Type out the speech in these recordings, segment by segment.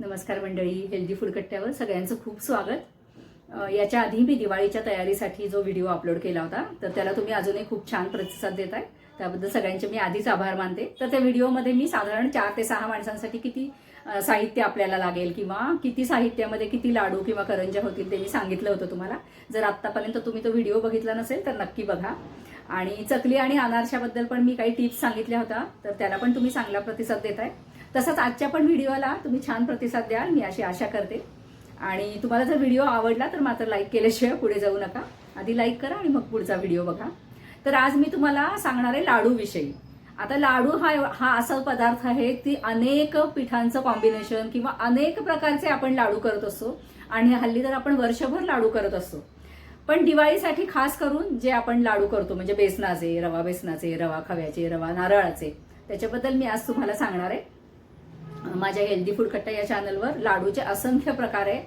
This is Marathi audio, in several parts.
नमस्कार मंडळी हेल्दी फूड कट्ट्यावर सगळ्यांचं खूप स्वागत. याच्या आधी मी दिवाळीच्या तयारीसाठी जो व्हिडिओ अपलोड केला होता तर त्याला तुम्ही अजूनही खूप छान प्रतिसाद देत आहे त्याबद्दल सगळ्यांचे मी आधीच आभार मानते. तर त्या व्हिडिओमध्ये मी साधारण चार ते सहा माणसांसाठी किती साहित्य आपल्याला लागेल किंवा किती साहित्यामध्ये किती लाडू किंवा करंज्या होतील ते मी सांगितलं होतं तुम्हाला. जर आत्तापर्यंत तुम्ही तो व्हिडिओ बघितला नसेल तर नक्की बघा. आणि चकली आणि अनारशाबद्दल पण मी काही टिप्स सांगितल्या होत्या तर त्याला पण तुम्ही चांगला प्रतिसाद देत आहे तसंच आजच्या पण व्हिडिओला तुम्ही छान प्रतिसाद द्याल मी अशी आशा करते. आणि तुम्हाला जर व्हिडिओ आवडला तर मात्र लाईक केल्याशिवाय पुढे जाऊ नका. आधी लाईक करा आणि मग पुढचा व्हिडिओ बघा. तर आज मी तुम्हाला सांगणार आहे लाडूविषयी आता लाडू हा हा असा पदार्थ आहे की अनेक पिठांचं कॉम्बिनेशन किंवा अनेक प्रकारचे आपण लाडू करत असतो. आणि हल्ली तर आपण वर्षभर लाडू करत असतो. पण दिवाळीसाठी खास करून जे आपण लाडू करतो म्हणजे बेसनाचे रवा बेसनाचे रवा खव्याचे रवा नारळाचे त्याच्याबद्दल मी आज तुम्हाला सांगणार आहे. माझ्या हेल्दी फूड कट्टा या चॅनलवर लाडूचे असंख्य प्रकार आहे.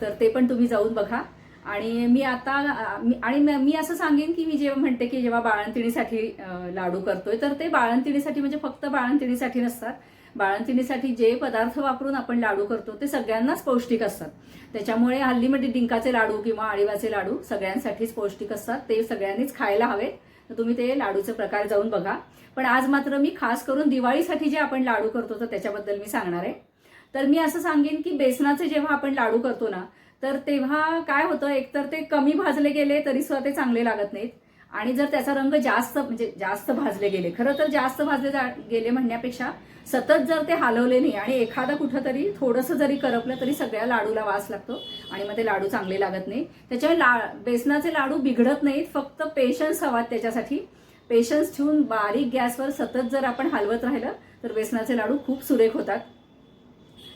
तर ते पण तुम्ही जाऊन बघा. आणि मी आता मी- आणि म- मी असं सांगेन की मी जेव्हा म्हणते की जेव्हा बाळंतिणीसाठी लाडू करतोय तर ते बाळंतिणीसाठी म्हणजे फक्त बाळंतिणीसाठी नसतात. बाळंतिणीसाठी जे पदार्थ वापरून आपण लाडू करतो ते सगळ्यांनाच पौष्टिक असतात. त्याच्यामुळे हल्लीमध्ये डिंकाचे लाडू किंवा आळीवाचे लाडू सगळ्यांसाठीच पौष्टिक असतात. ते सगळ्यांनीच खायला हवेत. तर तुम्ही ते लाडूचे प्रकार जाऊन बघा. पण आज मात्र मी खास करून दिवाळीसाठी जे आपण लाडू करतो तर त्याच्याबद्दल मी सांगणार आहे. तर मी असं सांगेन की बेसनाचे जेव्हा आपण लाडू करतो ना तर तेव्हा काय होतं एकतर ते कमी भाजले गेले तरी सुद्धा ते चांगले लागत नाहीत. आणि जर त्याचा रंग जास्त म्हणजे जास्त भाजले गेले खरं तर जास्त भाजले जा- गेले म्हणण्यापेक्षा सतत जर ते हलवले नाही आणि एखादा कुठंतरी थोडंसं जरी करपलं तरी सगळ्या लाडूला वास लागतो आणि मग ते लाडू चांगले लागत नाही. त्याच्यामुळे ला बेसनाचे लाडू बिघडत नाहीत फक्त पेशन्स हवात त्याच्यासाठी. पेशन्स ठेवून बारीक गॅसवर सतत जर आपण हलवत राहिलं तर बेसनाचे लाडू खूप सुरेख होतात.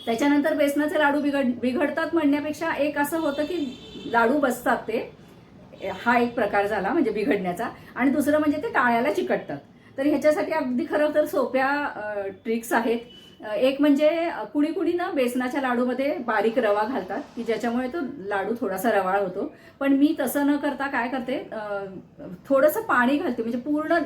त्याच्यानंतर बेसनाचे लाडू बिघड बिघडतात म्हणण्यापेक्षा एक असं होतं की लाडू बसतात ते. हा एक प्रकार झाला म्हणजे बिघडण्याचा. आणि दुसरं म्हणजे ते टाळ्याला चिकटतात तर ह्याच्यासाठी अगदी खरं तर सोप्या ट्रिक्स आहेत. एक म्हणजे कुणी कुणी ना बेसनाच्या लाडूमध्ये बारीक रवा घालतात की ज्याच्यामुळे तो लाडू थोडासा रवाळ होतो. पण मी तसं न करता काय करते थोडंसं पाणी घालते. म्हणजे पूर्ण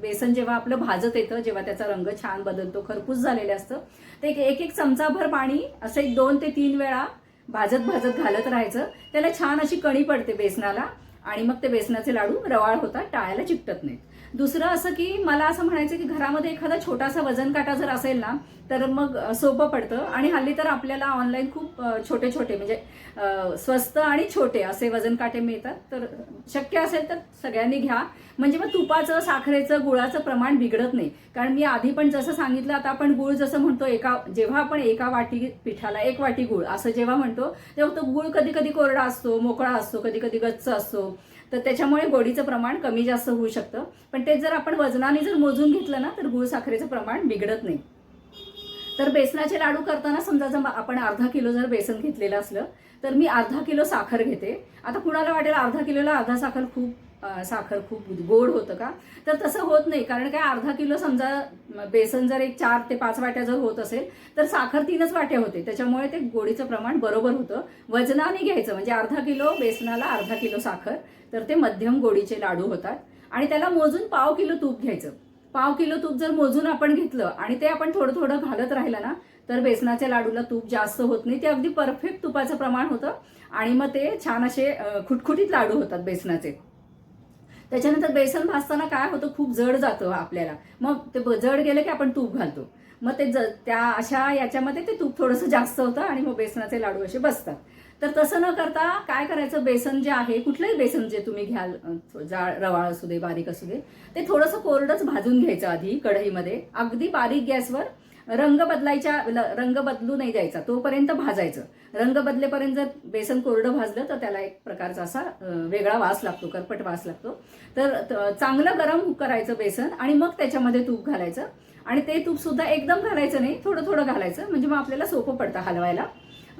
बेसन जेव्हा आपलं भाजत येतं जेव्हा त्याचा रंग छान बदलतो खरपूस झालेलं असतं ते एक एक चमचाभर पाणी असं एक दोन ते तीन वेळा भाजत भाजत घालत राहायचं. त्याला छान अशी कणी पडते बेसनाला. आणि मग ते बेसनाचे लाडू रवाळ होतात टाळ्याला चिकटत नाहीत. दुसरं असं की मला असं म्हणायचं की घरामध्ये एखादा छोटासा वजन काटा जर असेल ना तर मग सोपं पडतं. आणि हल्ली तर आपल्याला ऑनलाईन खूप छोटे छोटे म्हणजे स्वस्त आणि छोटे असे वजन काटे मिळतात. तर शक्य असेल तर सगळ्यांनी घ्या. म्हणजे मग तुपाचं साखरेचं गुळाचं प्रमाण बिघडत नाही. कारण मी आधी पण जसं सांगितलं आता आपण गुळ जसं म्हणतो एका जेव्हा आपण एका वाटी पिठाला एक वाटी गुळ असं जेव्हा म्हणतो तेव्हा तो गुळ कधी कधी कोरडा असतो मोकळा असतो कधी कधी गच्च असतो. तर त्याच्यामुळे गोडीचं प्रमाण कमी जास्त होऊ शकतं. पण ते जर आपण वजनाने जर मोजून घेतलं ना तर गुळ साखरेचं प्रमाण बिघडत नाही. तर बेसनाचे लाडू करताना समजा जर आपण अर्धा किलो जर बेसन घेतलेलं असलं तर मी अर्धा किलो साखर घेते. आता कुणाला वाटेल अर्धा किलोला अर्धा साखर खूप साखर खूप गोड होतं का? तर तसं होत नाही. कारण काय अर्धा किलो समजा बेसन जर एक चार ते पाच वाट्या जर होत असेल तर साखर तीनच वाट्या होते. त्याच्यामुळे ते गोडीचं प्रमाण बरोबर होतं. वजनाने घ्यायचं. म्हणजे अर्धा किलो बेसनाला अर्धा किलो साखर. तर ते मध्यम गोडीचे लाडू होतात. आणि त्याला मोजून पाव किलो तूप घ्यायचं. पाव किलो तूप जर मोजून आपण घेतलं आणि ते आपण थोडं थोडं घालत राहिलं ना तर बेसनाच्या लाडूला तूप जास्त होत नाही. ते अगदी परफेक्ट तुपाचं प्रमाण होतं आणि मग ते छान असे खुटखुटीत लाडू होतात बेसनाचे. त्याच्यानंतर बेसन भाजताना काय होतं? खूप जड जातं आपल्याला. मग ते जड गेलं की आपण तूप घालतो. मग ते ज त्या अशा याच्यामध्ये ते तूप थोडंसं जास्त होतं आणि मग बेसनाचे लाडू असे बसतात. तर तसं न करता काय करायचं? बेसन जे आहे कुठलंही बेसन जे तुम्ही घ्याल जाळ रवाळ असू दे बारीक असू दे ते थोडंसं कोरडंच भाजून घ्यायचं आधी कढईमध्ये. अगदी बारीक गॅसवर रंग बदलायच्या रंग बदलू नाही द्यायचा तोपर्यंत भाजायचं. रंग बदलेपर्यंत जर बेसन कोरडं भाजलं तर त्याला एक प्रकारचा असा वेगळा वास लागतो करपट वास लागतो. तर चांगलं गरम करायचं बेसन आणि मग त्याच्यामध्ये तूप घालायचं. आणि ते तूप सुद्धा एकदम घालायचं नाही थोडं थोडं घालायचं म्हणजे मग आपल्याला सोपं पडतं हलवायला.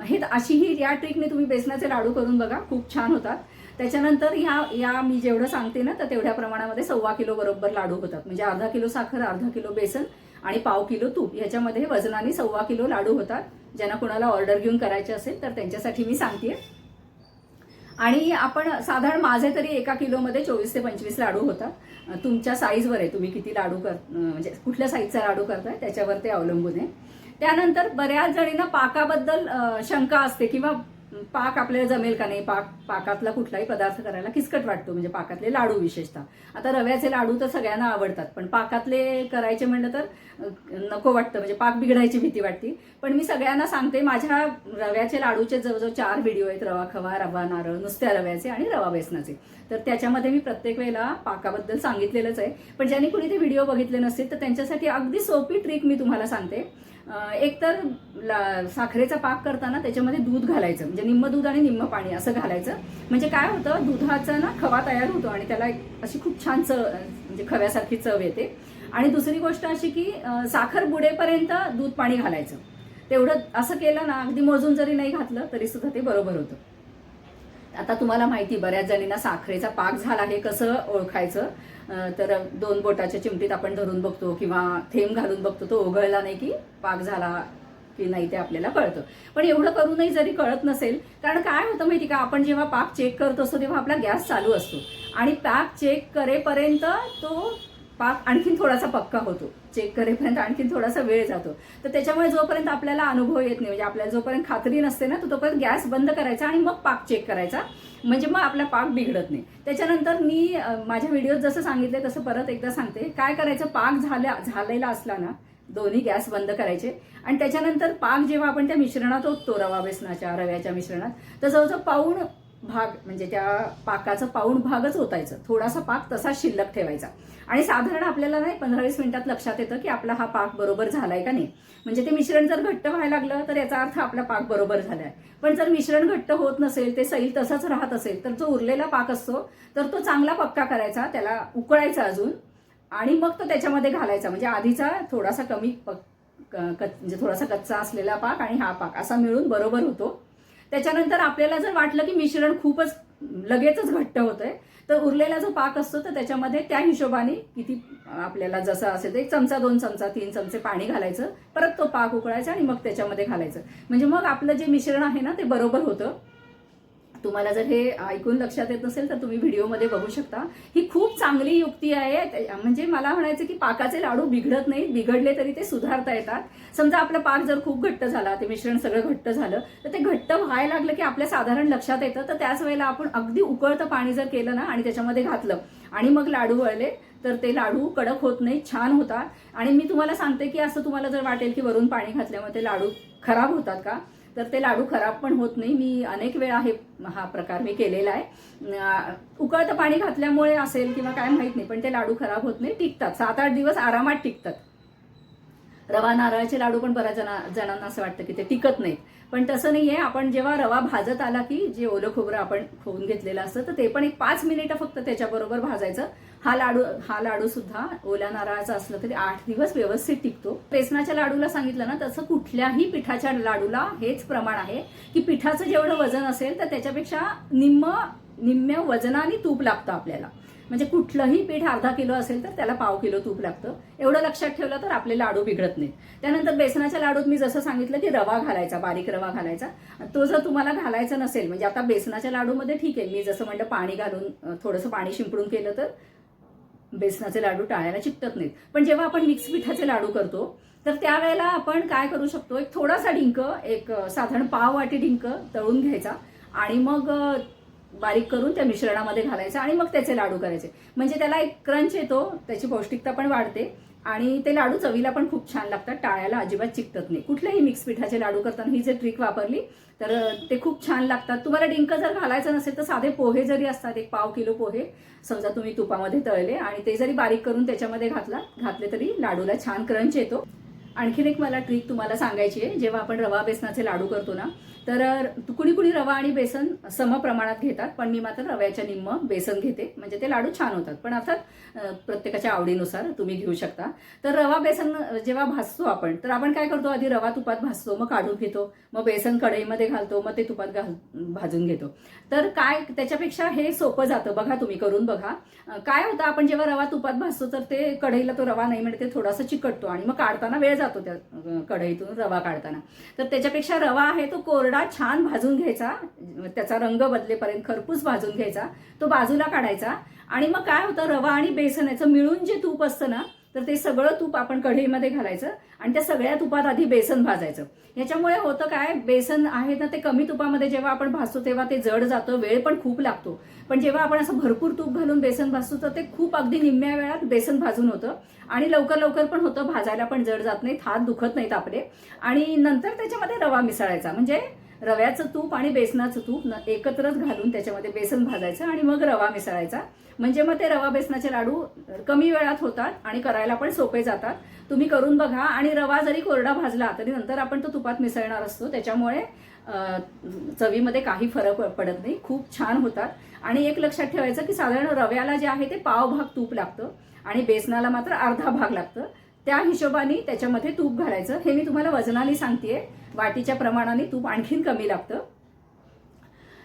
हे अशी ही या ट्रिकने तुम्ही बेसनाचे लाडू करून बघा. खूप छान होतात. त्याच्यानंतर ह्या या मी जेवढं सांगते ना तर तेवढ्या प्रमाणामध्ये सव्वा किलो बरोबर लाडू होतात. म्हणजे अर्धा किलो साखर अर्धा किलो बेसन आणि पाव किलो तूप. ह्याच्यामध्ये वजनाने सव्वा किलो लाडू होतात. ज्यांना कोणाला ऑर्डर घेऊन करायचे असेल तर त्यांच्यासाठी मी सांगते. आणि आपण साधारण माझे तरी एका किलोमध्ये चोवीस ते पंचवीस लाडू होतात. तुमच्या साईजवर आहे. तुम्ही किती लाडू कर म्हणजे कुठल्या साईजचा लाडू करताय त्याच्यावर ते अवलंबून आहे. त्यानंतर बऱ्याच जणींना पाकाबद्दल शंका असते किंवा पाक आपल्याला जमेल का नाही पाक पाकातला कुठलाही पदार्थ करायला किचकट वाटतो म्हणजे पाकातले लाडू विशेषतः. आता रव्याचे लाडू तर सगळ्यांना आवडतात पण पाकातले करायचे म्हणलं तर नको वाटतं म्हणजे पाक बिघडायची भीती वाटते. पण मी सगळ्यांना सांगते माझ्या रव्याचे लाडूचे जवळजवळ चार व्हिडिओ आहेत रवा खवा रवा नारळ नुसत्या रव्याचे आणि रवा बेसनाचे. तर त्याच्यामध्ये मी प्रत्येक वेळेला पाकाबद्दल सांगितलेलंच आहे. पण ज्यांनी कुणी ते व्हिडिओ बघितले नसतील तर त्यांच्यासाठी अगदी सोपी ट्रिक मी तुम्हाला सांगते. एकतर ला- साखरेचा पाक करताना त्याच्यामध्ये दूध घालायचं म्हणजे निम्म दूध आणि निम्म पाणी असं घालायचं. म्हणजे काय होतं दुधाचा ना खवा तयार होतो आणि त्याला एक अशी खूप छान चव म्हणजे खव्यासारखी चव येते. आणि दुसरी गोष्ट अशी की साखर बुडेपर्यंत दूध पाणी घालायचं. तेवढं असं केलं ना अगदी मोजून जरी नाही घातलं तरी सुद्धा ते बरोबर होतं. आता तुम्हाला माहिती बऱ्याच जणींना साखरेचा पाक झाला हे कसं ओळखायचं? तर दोन बोटाच्या चिमटीत आपण धरून बघतो किंवा थेंब घालून बघतो तो ओघळला नाही की पाक झाला की नाही ते आपल्याला कळतं. पण एवढं करूनही जरी कळत नसेल कारण काय होतं माहिती का? आपण जेव्हा पाक चेक करत असतो तेव्हा आपला गॅस चालू असतो. आणि पाक चेक करेपर्यंत तो पाक आणखीन थोडासा पक्का होतो. चेक करेपर्यंत आणखीन थोडासा वेळ जातो. तर त्याच्यामुळे जोपर्यंत आपल्याला अनुभव येत नाही म्हणजे आपल्याला जोपर्यंत खात्री नसते ना तो तोपर्यंत गॅस बंद करायचा आणि मग पाक चेक करायचा. म्हणजे मग आपला पाक बिघडत नाही. त्याच्यानंतर मी माझ्या व्हिडिओत जसं सांगितलं तसं परत एकदा सांगते. काय करायचं? पाक झाल्या झालेला असला ना दोन्ही गॅस बंद करायचे. आणि त्याच्यानंतर पाक जेव्हा आपण त्या मिश्रणात ओततो रवा बेसनाच्या रव्याच्या मिश्रणात तर जवळजवळ पाऊण भाग म्हणजे त्या पाकाचं पाऊण भागच ओतायचं. थोडासा पाक तसाच शिल्लक ठेवायचा. आणि साधारण आपल्याला नाही पंधरा वीस मिनिटात लक्षात येतं की आपला हा पाक बरोबर झालाय का नाही. म्हणजे ते मिश्रण जर घट्ट व्हायला लागलं तर याचा अर्थ आपला पाक बरोबर झालाय. पण जर मिश्रण घट्ट होत नसेल ते सैल तसंच राहत असेल तर जो उरलेला पाक असतो तर तो चांगला पक्का करायचा त्याला उकळायचा अजून. आणि मग तो त्याच्यामध्ये घालायचा. म्हणजे आधीचा थोडासा कमी पक म्हणजे थोडासा कच्चा असलेला पाक आणि हा पाक असा मिळून बरोबर होतो. त्याच्यानंतर आपल्याला जर वाटलं की मिश्रण खूपच लगेचच घट्ट होतंय तर उरलेला जो पाक असतो तर त्याच्यामध्ये त्या हिशोबाने किती आपल्याला जसं असेल तर एक चमचा दोन चमचा तीन चमचे पाणी घालायचं. परत तो पाक उकळायचा आणि मग त्याच्यामध्ये घालायचं. म्हणजे मग आपलं जे मिश्रण आहे ना ते बरोबर होतं. तुम्हाला जर हे ऐकून लक्षात येत नसेल तर तुम्ही व्हिडिओमध्ये बघू शकता. ही खूप चांगली युक्ती आहे. म्हणजे मला म्हणायचं की पाकाचे लाडू बिघडत नाहीत बिघडले तरी ते सुधारता येतात. समजा आपला पाक जर खूप घट्ट झाला ते मिश्रण सगळं घट्ट झालं तर ते घट्ट व्हायला लागलं की आपल्या साधारण लक्षात येतं. तर त्याच वेळेला आपण अगदी उकळतं पाणी जर केलं ना आणि त्याच्यामध्ये घातलं आणि मग लाडू वळले तर ते लाडू कडक होत नाही छान होतात. आणि मी तुम्हाला सांगते की असं तुम्हाला जर वाटेल की वरून पाणी घातल्यामुळे ते लाडू खराब होतात का? तर ते लाडू खराब पण होत नाही. मी अनेक वेळा हे हा प्रकार मी केलेला आहे. उकळतं पाणी घातल्यामुळे असेल किंवा काय माहीत नाही पण ते लाडू खराब होत नाही टिकतात. सात आठ दिवस आरामात टिकतात. रवा नारळाचे लाडू पण बऱ्याच जना जणांना असं वाटतं की ते टिकत नाहीत. पण तसं नाही आहे आपण जेव्हा रवा भाजत आला की जे ओलं खोबरं आपण खोवून घेतलेलं असतं तर ते पण एक पाच मिनिटं फक्त त्याच्याबरोबर भाजायचं. हा लाडू हा लाडू सुद्धा ओल्या नारळाचा असलं तरी आठ दिवस व्यवस्थित टिकतो. बेसनाच्या लाडूला सांगितलं ना तसं कुठल्याही पिठाच्या लाडूला हेच प्रमाण आहे की पिठाचं जेवढं वजन असेल तर त्याच्यापेक्षा निम्म निम्म्या वजनाने तूप लागतं आपल्याला. म्हणजे कुठलंही पीठ अर्धा किलो असेल तर त्याला पाव किलो तूप लागतं. एवढं लक्षात ठेवलं तर आपले लाडू बिघडत नाहीत. त्यानंतर बेसनाच्या लाडूत मी जसं सांगितलं की रवा घालायचा बारीक रवा घालायचा. तो जर तुम्हाला घालायचा नसेल म्हणजे आता बेसनाच्या लाडूमध्ये ठीक आहे मी जसं म्हणलं पाणी घालून थोडंसं पाणी शिंपडून केलं तर बेसनाचे लाडू टाळायला चिकटत नाहीत. पण जेव्हा आपण मिक्स पिठाचे लाडू करतो तर त्यावेळेला आपण काय करू शकतो? एक थोडासा डिंक एक साधारण पाव वाटी डिंक तळून घ्यायचा. आणि मग बारीक करून त्या मिश्रणामध्ये घालायचं आणि मग त्याचे लाडू करायचे. म्हणजे त्याला एक क्रंच येतो त्याची पौष्टिकता पण वाढते आणि ते लाडू चवीला पण खूप छान लागतात टाळ्याला अजिबात चिकटत नाही. कुठल्याही मिक्स पिठाचे लाडू करताना ही जर ट्रिक वापरली तर ते खूप छान लागतात. तुम्हाला डिंक जर घालायचं नसेल तर साधे पोहे जरी असतात एक पाव किलो पोहे समजा तुम्ही तुपामध्ये तळले आणि ते जरी बारीक करून त्याच्यामध्ये घातला घातले तरी लाडूला छान क्रंच येतो. आणखीन एक मला ट्रिक तुम्हाला सांगायची आहे जेव्हा आपण रवा बेसनाचे लाडू करतो ना तर कुणी कुणी रवा आणि बेसन सम प्रमाणात घेतात पण मी मात्र रव्याच्या निम्म बेसन घेते. म्हणजे ते लाडू छान होतात. पण अर्थात प्रत्येकाच्या आवडीनुसार तुम्ही घेऊ शकता. तर रवा बेसन जेव्हा भाजतो आपण तर आपण काय करतो? आधी रवा तुपात भाजतो मग काढून घेतो मग बेसन कढईमध्ये घालतो मग ते तुपात घाल भाजून घेतो. तर काय त्याच्यापेक्षा हे सोपं जातं. बघा तुम्ही करून बघा. काय होतं? आपण जेव्हा रवा तुपात भाजतो तर ते कढईला तो रवा नाही म्हणजे ते थोडासा चिकटतो आणि मग काढताना वेळ जातो त्या कढईतून रवा काढताना. तर त्याच्यापेक्षा रवा आहे तो कोरडा छान भाजून घ्यायचा. त्याचा रंग बदलेपर्यंत खरपूस भाजून घ्यायचा. तो बाजूला काढायचा. आणि मग काय होतं रवा आणि बेसन याचं मिळून जे तूप असतं ना तर ते सगळं तूप आपण कढईमध्ये घालायचं आणि त्या सगळ्या तुपात आधी बेसन भाजायचं. याच्यामुळे होतं काय बेसन आहे ना ते कमी तुपामध्ये जेव्हा आपण भाजतो तेव्हा ते जड जातं वेळ पण खूप लागतो. पण जेव्हा आपण असं भरपूर तूप घालून बेसन भाजतो तर ते खूप अगदी निम्म्या वेळात बेसन भाजून होतं. आणि लवकर लवकर पण होतं भाजायला पण जड जात नाहीत हात दुखत नाहीत आपले. आणि नंतर त्याच्यामध्ये रवा मिसळायचा. म्हणजे रव्याचं तूप आणि बेसनाचं तूप न- एकत्रच घालून त्याच्यामध्ये बेसन भाजायचं आणि मग रवा मिसळायचा. म्हणजे मग ते रवा बेसनाचे लाडू कमी वेळात होतात आणि करायला पण सोपे जातात. तुम्ही करून बघा आणि रवा जरी कोरडा भाजला तरी नंतर आपण तो तुपात मिसळणार असतो. त्याच्यामुळे चवीमध्ये काही फरक पडत नाही. खूप छान होतात. आणि एक लक्षात ठेवायचं की साधारण रव्याला जे आहे ते पाव भाग तूप लागतं आणि बेसनाला मात्र अर्धा भाग लागतं. त्या हिशोबाने त्याच्यामध्ये तूप घालायचं. हे मी तुम्हाला वजनाने सांगतेय. वाटीच्या प्रमाणाने तूप आणखीन कमी लागतं.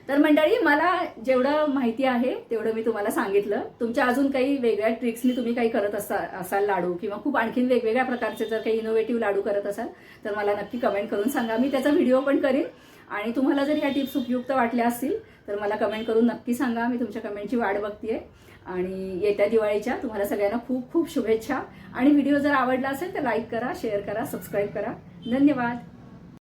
तर मंडळी मला जेवढं माहिती आहे तेवढं मी तुम्हाला सांगितलं. तुमच्या अजून काही वेगळ्या ट्रिक्सनी तुम्ही काही करत असा असाल लाडू किंवा खूप आणखीन वेगवेगळ्या प्रकारचे जर काही इनोव्हेटिव्ह लाडू करत असाल तर मला नक्की कमेंट करून सांगा. मी त्याचा व्हिडिओ पण करीन. आणि तुम्हाला जर ह्या टिप्स उपयुक्त वाटल्या असतील तर मला कमेंट करून नक्की सांगा. मी तुमच्या कमेंटची वाट बघतेय. आणि येत्या दिवाळीच्या तुम्हाला सगळ्यांना खूप खूप शुभेच्छा. आणि व्हिडिओ जर आवडला असेल तर लाईक करा शेअर करा सबस्क्राईब करा. धन्यवाद.